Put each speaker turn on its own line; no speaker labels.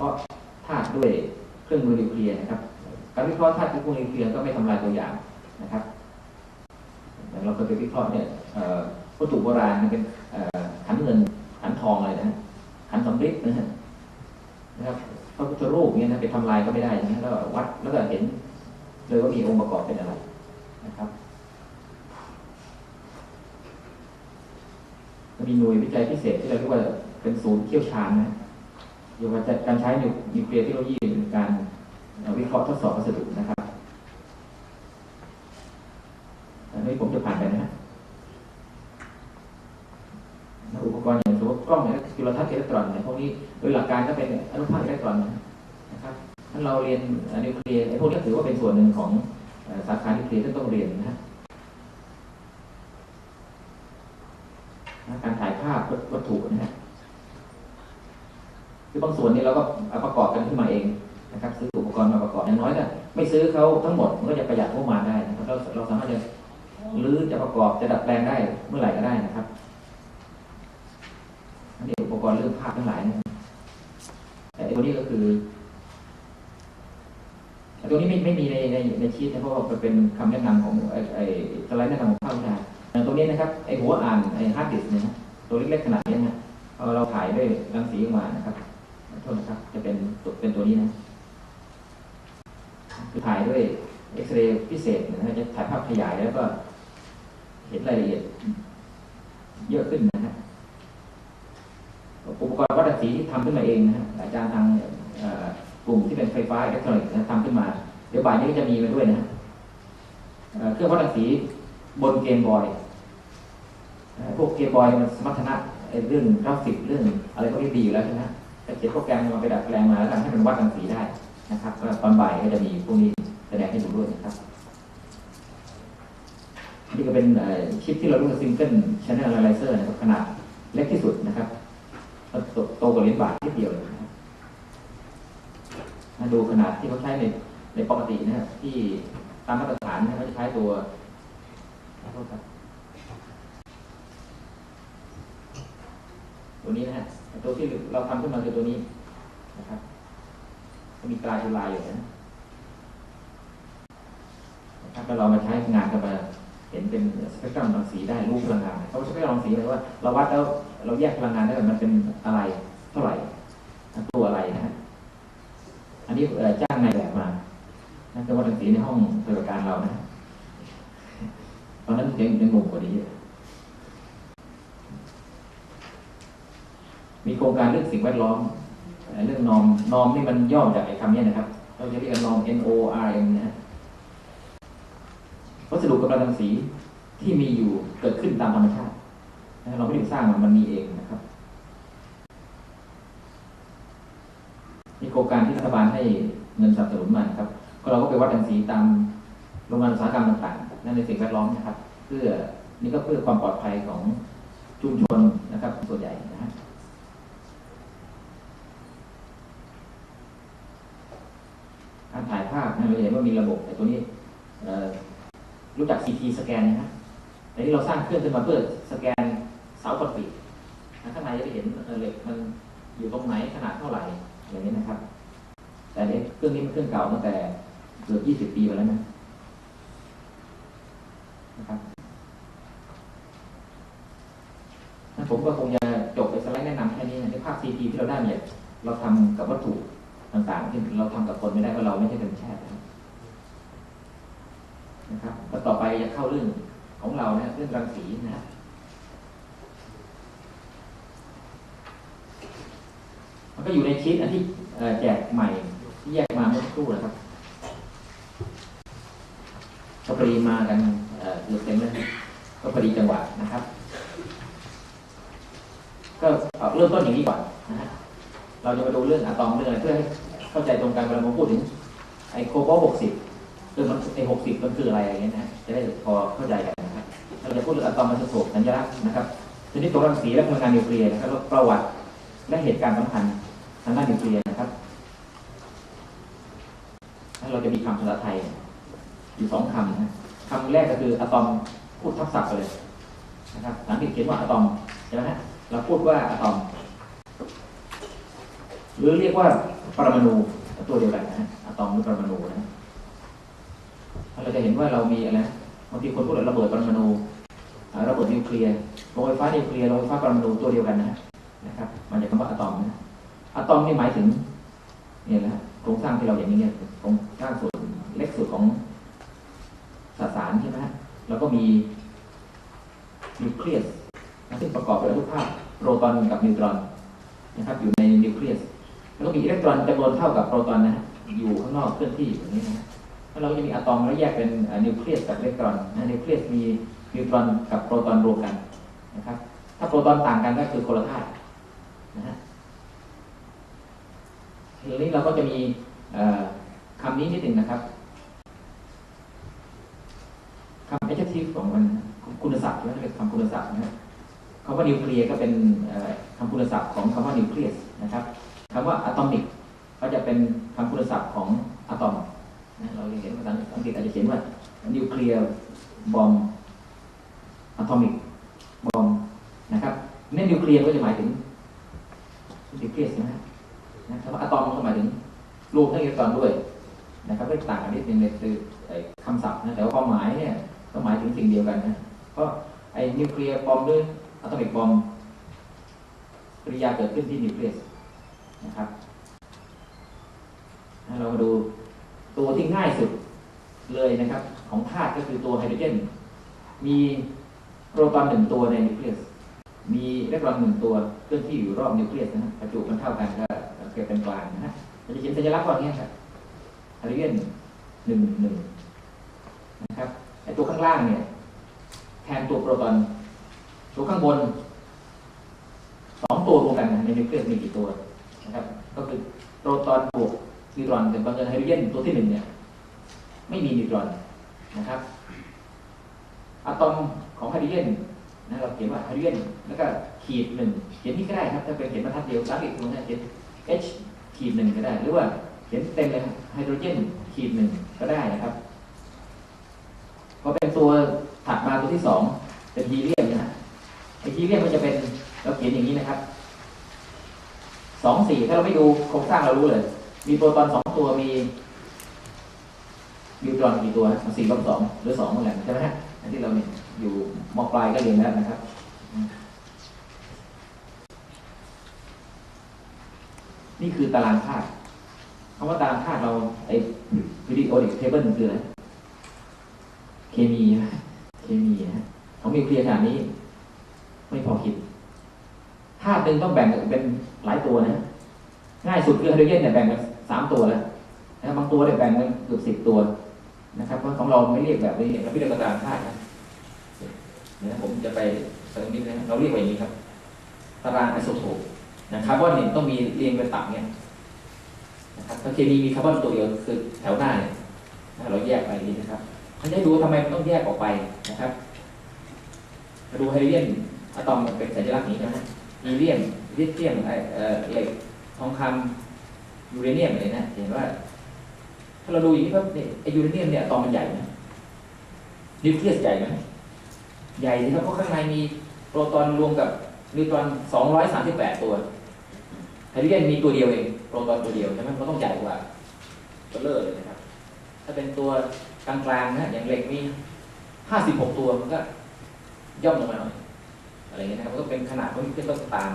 ราะห์ธาตุด้วยเครื่องมือนิวเคลียร์นะครับ การวิเคราะห์ธาตุด้วยเครื่องมือนิวเคลียร์ก็ไม่ทำลายตัวอย่างนะครับอย่างเราเคยไปวิเคราะห์เนี่ยวัตถุโบราณมันเป็นขันเงินขันทองอะไรนะขันสำริดนะฮะนะครับพระพุทธรูปเนี่ยนะไปทำลายก็ไม่ได้นะแล้ววัดแล้วก็เห็นเลยว่ามีองค์ประกอบเป็นอะไรนะครับมีหน่วยวิจัยพิเศษที่เราเรียกว่าเป็นศูนย์เชี่ยวชาญนะ เกี่ยวกับการใช้นิวเคลียร์เทคโนโลยีในการวิเคราะห์ทดสอบวัสดุนะครับอันนี้ผมจะผ่านไปนะฮะอุปกรณ์อย่างสมมติกล้องจุลทรรศน์อิเล็กตรอนเนี่ยพวกนี้โดยหลักการก็เป็นอนุภาคอิเล็กตรอนนะครับถ้าเราเรียนนิวเคลียร์ไอ้พวกนี้ถือว่าเป็นส่วนหนึ่งของสาขานิวเคลียร์ที่ต้องเรียนนะฮะ การถ่ายภาพวัตถุนะฮะคื อบางส่วนนี้เราก็เอาประกอบกันขึ้นมาเองนะครับซื้ออุปกรณ์มาประกอบอย่างน้อยก็ไม่ซื้อเขาทั้งหมดมันก็จะประหยัดงบประมาณได้นะครับเราเราสามารถจะหรือจะประกอบจะดัดแปลงได้เมื่อไหร่ก็ได้นะครับอันนี้อุปกรณ์เรื่องภาพทั้งหลายนะแต่อ้ตัวนี้ก็คือตัวนี้ไม่ไม่มีในในในชีตนะเพราะว่ามันเป็นคำแนะนำของไอ้ไอ้สไลด์แนะนำของภาควิชาอย่างตัวนี้นะครับไอหัวอ่านไอฮาร์ดดิสก์เนี่ยนะตัวเล็กๆขนาดนี้นะเราถ่ายด้วยรังสีออกมานะครับ โทษนะครับ จะเป็นตัวเป็นตัวนี้นะคือถ่ายด้วยเอ็กซเรย์พิเศษนะฮะจะถ่ายภาพขยายแล้วก็เห็นรายละเอียดเยอะขึ้นนะฮะอุปกรณ์วัดรังสีที่ทำขึ้นมาเองนะฮะอาจารย์ทางกลุ่มที่เป็นไฟฟ้าอิเล็กทรอนิกส์นะทำขึ้นมา เดี๋ยวบ่ายนี้ก็จะมีมาด้วยนะฮะเครื่องวัดรังสีบนเกมบอยพวกเกมบอยมันสมรรถนะเรื่องกราฟิกเรื่องอะไรพวกนี้ดีอยู่แล้วใช่ไหม แต่เขียนโปรแกรมมาไปดัดแปลงมาแล้วทำให้มันวัดรังสีได้นะครับแล้วตอนบ่ายก็จะมีพวกนี้แสดงให้ดูด้วยนะครับนี่ก็เป็นชิปที่เราเรียกว่า Single Channel Analyzer นะครับขนาดเล็กที่สุดนะครับโตโตกว่าเหรียญบาทนิดเดียวเลยนะครับมาดูขนาดที่เขาใช้ในในปกตินะครับที่ตามมาตรฐานนะเขาจะใช้ตัวขอโทษครับ ตัวนี้นะฮะตัวที่เราทำขึ้นมาคือตัวนี้นะครับก็มีกลายเป็นลายอยู่นะนะครับแล้วเรามาใช้งานกันมาเห็นเป็นสเปกตรัมรังสีได้รูปพลังงานเขาสเปกตรัมรังสีหมายว่า เราวัดแล้วเราแยกพลังงานได้ว่ามันเป็นอะไรเท่าไหร่ตัวอะไรนะฮะอันนี้จ้างนายแบบมานั่นคือวัดรังสีในห้องปฏิบัติการเรานะตอนนั้นยังยังงงกว่านี้อยู่ มีโครงการเรื่องสิ่งแวดล้อม เรื่องนอมนอมนี่มันย่อมาจากไอ้คำนี้นะครับ เราจะเรียกกันนอม N O R M นะฮะวัสดุกำลังรังสีที่มีอยู่เกิดขึ้นตามธรรมชาติเราไม่ได้สร้างมันมันมีเองนะครับ มีโครงการที่รัฐบาลให้เงินสนับสนุนมานะครับ ก็เราก็ไปวัดรังสีตามโรงงานอุตสาหกรรมต่างๆ นั่นในสิ่งแวดล้อมนะครับ เพื่อนี่ก็เพื่อความปลอดภัยของชุมชนนะครับ ส่วนใหญ่นะฮะ การ ถ่ายภาพนะเราเห็นว่ามีระบบไอ้ตัวนี้รู้จัก CT สแกนนะฮะแต่ที่เราสร้างเครื่องขึ้นมาเพื่อสแกนเสาคอนกตนะข้างในจะได้เห็นเหล็กมันอยู่ตรงไหนขนาดเท่าไหร่อย่างนี้นะครับ แต่เนี่ยเครื่องนี้มันเครื่องเก่าตั้งแต่เกือบ20 ปีมาแล้วนะนะครับผมก็คงจะจบไปสไลด์แนะนำแค่นี้ในภาพ CT ที่เราได้เนี่ยเราทำกับวัตถุ ต่างๆที่เราทำกับคนไม่ได้เพราะเราไม่ใช่เป็นแพทย์นะครับแล้วต่อไปจะเข้าเรื่องของเรานะเรื่องรังสีนะมันก็อยู่ในชีตอันที่แจกใหม่ที่แยกมาเมื่อครู่นะครับก็พอดีมากันเออเกือบเต็มแล้วก็พอดีจังหวะนะครับ ก็เอาเริ่มต้นอย่างนี้ก่อนนะฮะ เราจะมาดูเรื่องอะตอมเรื่องอะไรเพื่อให้เข้าใจตรงกันเวลาเราพูดถึงไอโคบอลหกสิบคือมันไอหกสิบมันคืออะไรอย่างเงี้ยนะจะได้พอเข้าใจกันนะครับเราจะพูดเรื่องอะตอมมันจะโศกสัญลักษณ์นะครับชนิดตัวรังสีและพลังงานนิวเคลียร์นะครับแล้วประวัติและเหตุการณ์สำคัญทางด้านนิวเคลียร์นะครับแล้วเราจะมีคำภาษาไทยอยู่สองคำนะคำแรกก็คืออะตอมพูดทับศัพท์ไปเลยนะครับภาษาอังกฤษเขียนว่าอะตอมใช่ไหมฮะเราพูดว่าอะตอม หรือเรียกว่าปรมาณูตัวเดียวกันนะฮะอะตอมหรือปรมาณูนะเราจะเห็นว่าเรามีอะไรบางทีคนพูดว่าระเบิดปรมาณูระเบิดนิวเคลียร์โรงไฟฟ้านิวเคลียร์โรงไฟฟ้าปรมาณูตัวเดียวกันนะนะครับ มันจากคำว่าอะตอมนะอะตอมนี่หมายถึงเนี่ยนะโครงสร้างที่เราอย่างนี้เนี่ยโครงสร้างส่วนเล็กสุดของสสารใช่ไหมฮะแล้วก็มีนิวเคลียสซึ่งประกอบไปด้วยทุกภาคโปรตอนกับนิวตรอนนะครับอยู่ในนิวเคลียส แล้วก็มีอิเล็กตรอนจำนวนเท่ากับโปรตอนนะอยู่ข้างนอกเคลื่อนที่อยู่างนี้นะแล้วเราจะมีอะตอมแล้วแยกเป็นนิวเคลียสกับอิเล็กตรอนนะนิวเคลียสมีนิวตรอนกับโปรตอนรวมกันนะครับ ถ้าโปรตอนต่างกันก็คือคนละธาตุนะฮะทีนี้เราก็จะมีคำนี้นิดหนึ่งนะครับคำ adjective ของมันคุณศัพท์ใช่ไหมเรียกคำคุณศัพท์นะฮะคำว่านิวเคลียร์ก็เป็นคำคุณศัพท์ของคำว่านิวเคลียสนะครับ คำว่าอะตอมิกก็จะเป็นคำคุณศัพท์ของอะตอมนะเราเห็นภาษาอังกฤษอาจจะเขียนว่านิวเคลียร์บอมอะตอมิกบอมนะครับเน้นนิวเคลียร์ก็จะหมายถึงนิวเคลียสนะฮะนะคำว่าอะตอมก็หมายถึงรูปทั้งอิเล็กตรอนด้วยนะครับก็ต่างกันนิดนึงในคือคำศัพท์นะแต่ว่าความหมายเนี่ยก็หมายถึงสิ่งเดียวกันนะเพราะไอ้นิวเคลียร์บอมด้วยอะตอมิกบอมปริยาเกิดขึ้นที่นิวเคลียส นะครับ เรามาดูตัวที่ง่ายสุดเลยนะครับ ของธาตุก็คือตัวไฮโดรเจน มีโปรตอนหนึ่งตัวในนิวเคลียส มีอิเล็กตรอนหนึ่งตัวเคลื่อนที่อยู่รอบนิวเคลียสนะฮะประจุมันเท่ากันก็เกิดเป็นกลางนะฮะมันจะเขียนสัญลักษณ์ว่าอย่างนี้ครับไฮโดรเจนหนึ่งหนึ่งนะครับไอตัวข้างล่างเนี่ย แทนตัวโปรตอนตัวข้างบนสองตัวรวมกันในนิวเคลียสมีกี่ตัว นะครับ ก็คือโปรตอนบวกนิวตรอนแต่บังเอิญไฮโดรเจนตัวที่หนึ่งเนี่ย ไม่มีนิวตรอนนะครับอะตอมของไฮโดรเจนนะเราเขียนว่าไฮโดรเจนแล้วก็ขีดหนึ่งเขียนนี่ก็ได้ครับ ถ้าเป็นเขียนบรรทัดเดียวกราฟิกตรงนี้เขียน H ขีดหนึ่งก็ได้ หรือว่าเขียนเต็มเลยไฮโดรเจนขีดหนึ่งก็ได้นะครับพอเป็นตัวถัดมาตัวที่สองเป็นฮีเลียมนะฮะไอฮีเลียมมันจะเป็นเราเขียนอย่างนี้นะครับ สองสี่ถ้าเราไม่ดูโครงสร้างเรารู้เลย มีโปรตอนสองตัวมีนิวตรอนกี่ตัวนะสี่ลบสองหรือสองเหมือนกันใช่ไหมฮะอันที่เราเนี่ยอยู่มอปลายก็เรียนแล้วนะครับนี่คือตารางธาตุคำว่าตารางธาตุเราไอ้ periodic table คืออะไร เคมีนะเคมีนะเขามีเคลียร์ขนาดนี้ ไม่พอคิดธาตุหนึ่งต้องแบ่งเป็น หลายตัวนะ ง่ายสุดคือไฮโดรเจนเนี่ยแบ่งเป็นสามตัวแล้วนะบางตัวเนี่ยแบ่งเป็นเกือบสิบตัวนะครับเพราะของเราไม่เรียกแบบนี้เราไม่เรียกตารางธาตุนะเดี๋ยวผมจะไปสักนิดนะเราเรียกว่าอย่างนี้ครับ ตารางไอโซโทปนะคาร์บอนเนี่ยต้องมีเรียงเป็นตับเนี่ยนะครับเคมีมีคาร์บอนตัวเดียวคือแถวหน้าเนี่ยนะเราแยกไปนี้นะครับเขาจะให้ดูทำไมมันต้องแยกออกไปนะครับมาดูไฮโดรเจนอะตอมเป็นสัญลักษณ์นี้นะ อีเลียมลิเธียมไอเอ่อเหล็กทองคำยูเรเนียมอะไรนะเห็นว่า ถ้าเราดูอย่างนี้ปั๊บเนี่ยไอยูเรเนียมเนี่ยตอมมันใหญ่ไหมนิวเคลียสใหญ่ไหมใหญ่สิครับเพราะข้างในมีโปรตอนรวมกับนิวตรอน238 ตัวไฮโดรเจนมีตัวเดียวเองโปรตอนตัวเดียวใช่ไหมมันต้องใหญ่กว่าตัวเลอร์เลยนะครับ ถ้าเป็นตัวกลางๆนะอย่างเหล็กมี 56 ตัวมันก็ย่อมลงมาหน่อย อะไรเงี้ยนะครับก็เป็นขนาดที่ต้องตาม